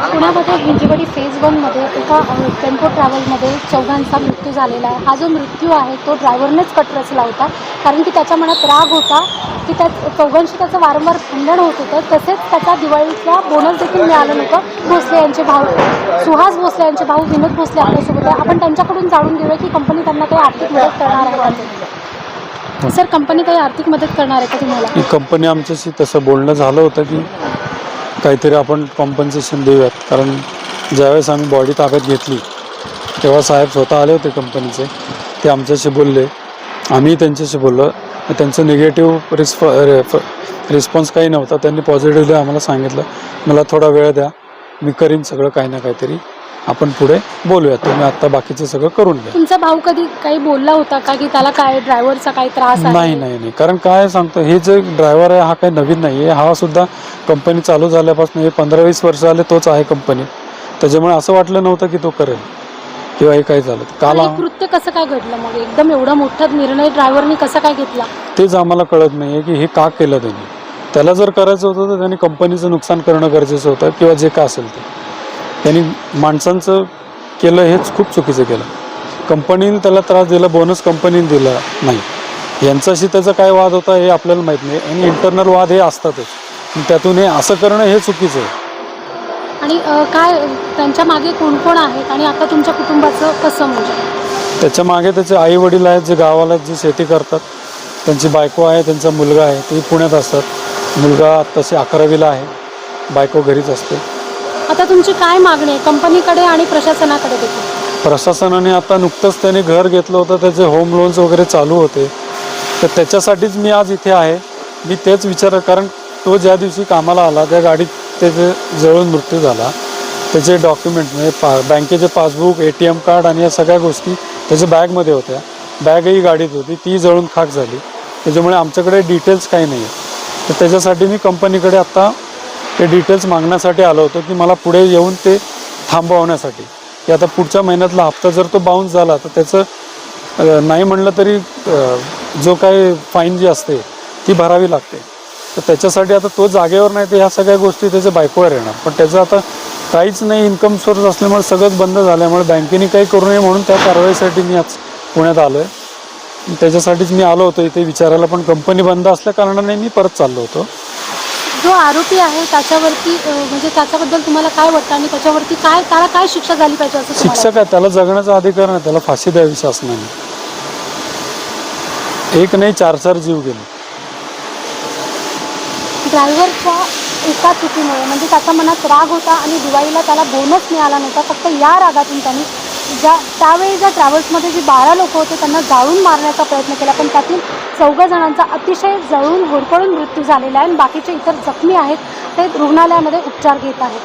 पुण्यामध्ये हिंजवडी फेज वनमध्ये एका टेम्पो ट्रॅव्हलमध्ये चौघांचा मृत्यू झालेला आहे. हा जो मृत्यू आहे तो ड्रायव्हरनेच कट रचला होता कारण की त्याच्या मनात राग होता की त्या चौघांशी त्याचं वारंवार भांडण होत होतं. तसेच त्याचा दिवाळीचा बोनस देखील मिळालं नव्हतं. भोसले यांचे भाऊ सुहास भोसले यांचे भाऊ विनोद भोसले आपल्यासोबत आहे. आपण त्यांच्याकडून जाणून घेऊया की कंपनी त्यांना काही आर्थिक मदत करणार आहे का? सर कंपनी काही आर्थिक मदत करणार आहे का तुम्हाला? ही कंपनी आमच्याशी तसं बोलणं झालं होतं की काहीतरी आपण कॉम्पन्सेशन देऊयात. कारण ज्यावेळेस आम्ही बॉडी ताब्यात घेतली तेव्हा साहेब स्वतः आले होते कंपनीचे ते आमच्याशी बोलले. आम्ही त्यांच्याशी बोललो. त्यांचं निगेटिव्ह रिस्प रिस्पॉन्स काही नव्हता. त्यांनी पॉझिटिव्हली आम्हाला सांगितलं. मला थोडा वेळ द्या. मी करीन सगळं काही ना काहीतरी. आपण पुढे बोलूया. तुम्ही आत्ता बाकीचं सगळं करून द्या तुमचा भाऊ कधी काही बोलला होता का की त्याला काय ड्रायव्हरचा काही त्रास आहे? नाही नाही नाही. कारण काय सांगतो हे जे ड्रायव्हर आहे हा काही नवीन नाही आहे. हा सुद्धा कंपनी चालू झाल्यापासून हे पंधरा वीस वर्ष आले तोच आहे कंपनीत त्याच्यामुळे असं वाटलं नव्हतं की तो करेल किंवा हे काही झालं. काल कृत्य कसं काय घडलं मग? एकदम एवढा मोठा निर्णय ड्रायव्हरनी कसा काय घेतला? तेच आम्हाला कळत नाही आहे की हे का केलं त्यांनी. त्याला जर करायचं होतं तर त्यांनी कंपनीचं नुकसान करणं गरजेचं होतं किंवा जे का असेल ते. त्यांनी माणसांचं केलं हेच खूप चुकीचं केलं. कंपनीने त्याला त्रास दिला बोनस कंपनीने दिला नाही. यांच्याशी त्याचा काय वाद होता हे आपल्याला माहीत नाही आणि इंटरनल वाद हे असतातच. त्यातून हे असं करणं हे चुकीचं आहे. आणि काय त्यांच्या मागे कोण कोण आहेत आणि आता तुमच्या कुटुंबाचं कसं म्हणजे? त्याच्यामागे त्याचे आई वडील आहेत जे गावाला जे शेती करतात. त्यांची बायको आहे त्यांचा मुलगा आहे ते पुण्यात असतात. मुलगा तसे अकरावीला आहे. बायको घरीच असते. आता तुमची काय मागणी आहे? कंपनीकडे आणि प्रशासनाकडे देखील. प्रशासनाने आता नुकतंच त्याने घर घेतलं होतं त्याचे होम लोन्स वगैरे चालू होते. तर त्याच्यासाठीच मी आज इथे आहे. मी तेच विचार कारण तो ज्या दिवशी कामाला आला त्या गाडीत त्याचे जळून मृत्यू झाला. त्याचे डॉक्युमेंट म्हणजे पा बँकेचे passbook A T M card आणि या सगळ्या गोष्टी त्याच्या बॅगमध्ये होत्या. बॅगही गाडीत होती ती जळून खाक झाली. त्याच्यामुळे आमच्याकडे डिटेल्स काही नाही आहे तर त्याच्यासाठी मी कंपनीकडे आत्ता ते डिटेल्स मागण्यासाठी आलो होतो की मला पुढे येऊन ते थांबवण्यासाठी. की आता पुढच्या महिन्यातला हप्ता जर तो बाउन्स झाला तर त्याचं नाही म्हणलं तरी जो काय फाईन जी असते ती भरावी लागते. तर त्याच्यासाठी आता तो जागेवर नाही तर ह्या सगळ्या गोष्टी त्याच्या बायकोवर येणार. पण त्याचं आता काहीच नाही इन्कम सोर्स असल्यामुळे सगळंच बंद झाल्यामुळे बँकेने काही करू नये म्हणून त्या कारवाईसाठी मी आज पुण्यात आलो आहे त्याच्यासाठीच मी आलो होतो इथे विचारायला पण कंपनी बंद असल्या कारणाने मी परत चाललो होतो. जो आरोपी आहे त्याच्यावरती म्हणजे त्याच्याबद्दल तुम्हाला काय वाटतं आणि त्याच्यावरती काय त्याला काय शिक्षा झाली पाहिजे असं तुम्हाला शिक्षक आहे त्याला जगण्याचा अधिकार नाही त्याला फाशी द्यावी शासनाने. एक नाही चार चार जीव गेले. ड्रायव्हरच्या एका चुकीमुळे म्हणजे त्याच्या मनात राग होता आणि दिवाळीला त्याला बोनस मिळाला नव्हता फक्त या रागातून त्यांनी ज्या त्यावेळी ज्या ट्रॅव्हल्समध्ये जी बारा लोक होते त्यांना जाळून मारण्याचा प्रयत्न केला. पण त्यातील चौघा जणांचा अतिशय जळून होरपळून मृत्यू झालेला आहे आणि बाकीचे इतर जखमी आहेत ते रुग्णालयामध्ये उपचार घेत आहेत.